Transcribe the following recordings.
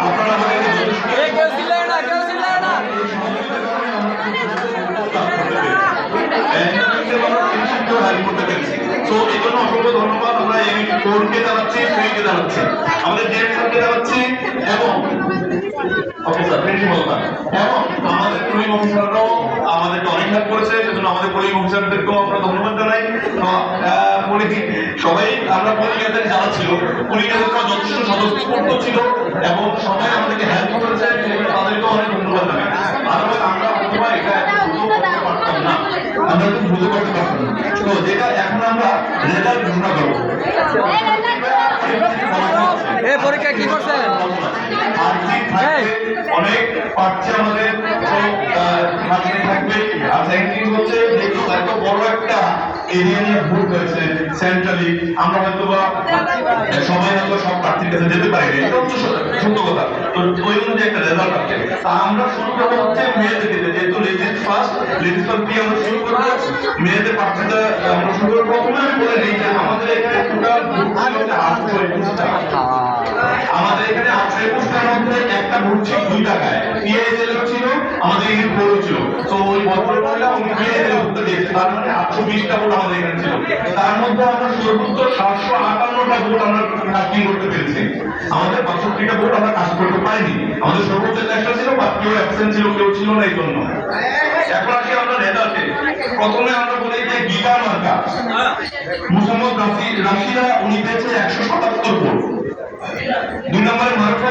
আপনারা আমাদেরকে যথেষ্ট এ কেউ চিল্লায় না কেউ চিল্লায় না তো এই জন্য অসংখ্য ধন্যবাদ আমরা এই কোর্টকে সুইকে জানাচ্ছি আমাদের জানাচ্ছি এবং সবাই আমাদেরকে ধন্যবাদ জানাই। আমরা পারতাম যেটা এখন আমরা এ পরীক্ষা কি করছেন আর্থিক অনেক পাচ্ছে আমাদের থাকবে। আর হচ্ছে বড় একটা এরিয়া নিয়ে ভোট হয়েছে সেন্ট্রালি আমরা হয়তো বা সবাই হয়তো সব প্রার্থীর কাছে যেতে পারি না এটা হচ্ছে সত্য কথা। তো ওই অনুযায়ী একটা রেজাল্ট আছে তা আমরা শুরু করব হচ্ছে মেয়েদের দিকে, যেহেতু লেডিস ফার্স্ট লেডিস ফার্স্ট দিয়ে আমরা শুরু করব। মেয়েদের প্রার্থীটা আমরা শুরু করব। প্রথমে আমি বলে দিই যে আমাদের এখানে টোটাল ভোট ছিল আটশো একুশটা আমাদের এখানে আটশো একুশটার মধ্যে একটা দুই টাকায়। পিএসএল ছিল, আমাদের এখানে ফোর ছিল। তো ওই উনি পিএসএল দিয়েছে। তার মানে আটশো বিশটা ভোট আমাদের এখানে ছিল। তার মধ্যে আমরা সর্বোচ্চ সাতশো আটান্নটা ভোট আমরা করতে পেরেছি। আমাদের বাষট্টিটা ভোট আমরা কাজ করতে পারিনি। আমাদের সর্বোচ্চ চেষ্টা ছিল বা কেউ অ্যাবসেন্ট ছিল, কেউ ছিল না, এই জন্য। এখন আসি আমরা রেজাল্টে প্রথমে আমরা বলি যে গীতা মার্কা। মুসাম্মদ রাশি রাশিয়া উনি পেয়েছে একশো সাতাত্তর ভোট। দুই নম্বরে মারফা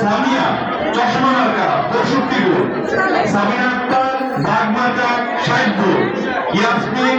সামিয়া চশমা মার্কা পঁয়ষট্টি ভোট সামিনা আক্তার বাগমাতা ষাট ভোট ইয়াসমিন